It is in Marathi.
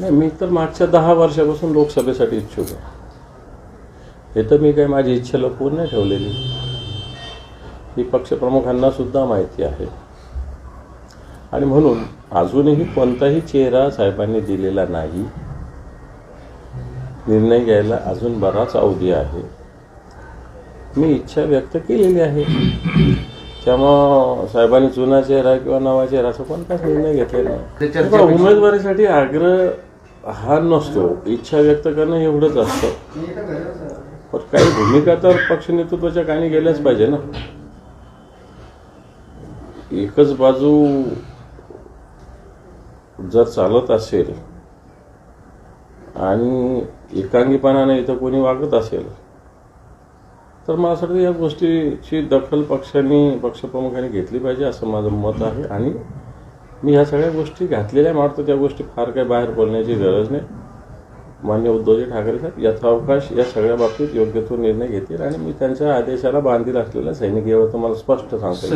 नाही मी तर मागच्या दहा वर्षापासून लोकसभेसाठी इच्छुक आहे. हे तर मी काही माझी इच्छा लपवून नाही ठेवलेली. ही पक्षप्रमुखांना सुद्धा माहिती आहे. आणि म्हणून अजूनही कोणताही चेहरा साहेबांनी दिलेला नाही. निर्णय घ्यायला अजून बराच अवधी आहे. मी इच्छा व्यक्त केलेली आहे. त्यामुळं साहेबांनी जुना चेहरा किंवा नवा चेहरा असं कोणताच निर्णय घेतलेला पण उमेदवारीसाठी आग्रह हा नसतो इच्छा व्यक्त करणं एवढंच असतं. पण काही भूमिका तर पक्ष नेतृत्वाच्या काही गेल्याच पाहिजे ना. एकच बाजू जर चालत असेल आणि एकांगीपणाने इथं कोणी वागत असेल तर मला असं वाटतं या गोष्टीची दखल पक्षांनी पक्षप्रमुखांनी घेतली पाहिजे असं माझं मत आहे. आणि मी ह्या सगळ्या गोष्टी घातलेल्या मारतो त्या गोष्टी फार काही बाहेर बोलण्याची गरज नाही. मान्य उद्धवजी ठाकरे साहेब यथावकाश या सगळ्या बाबतीत योग्य तो निर्णय घेतील आणि मी त्यांच्या आदेशाला बांधील असलेला सैनिक यावर तुम्हाला स्पष्ट सांगतो.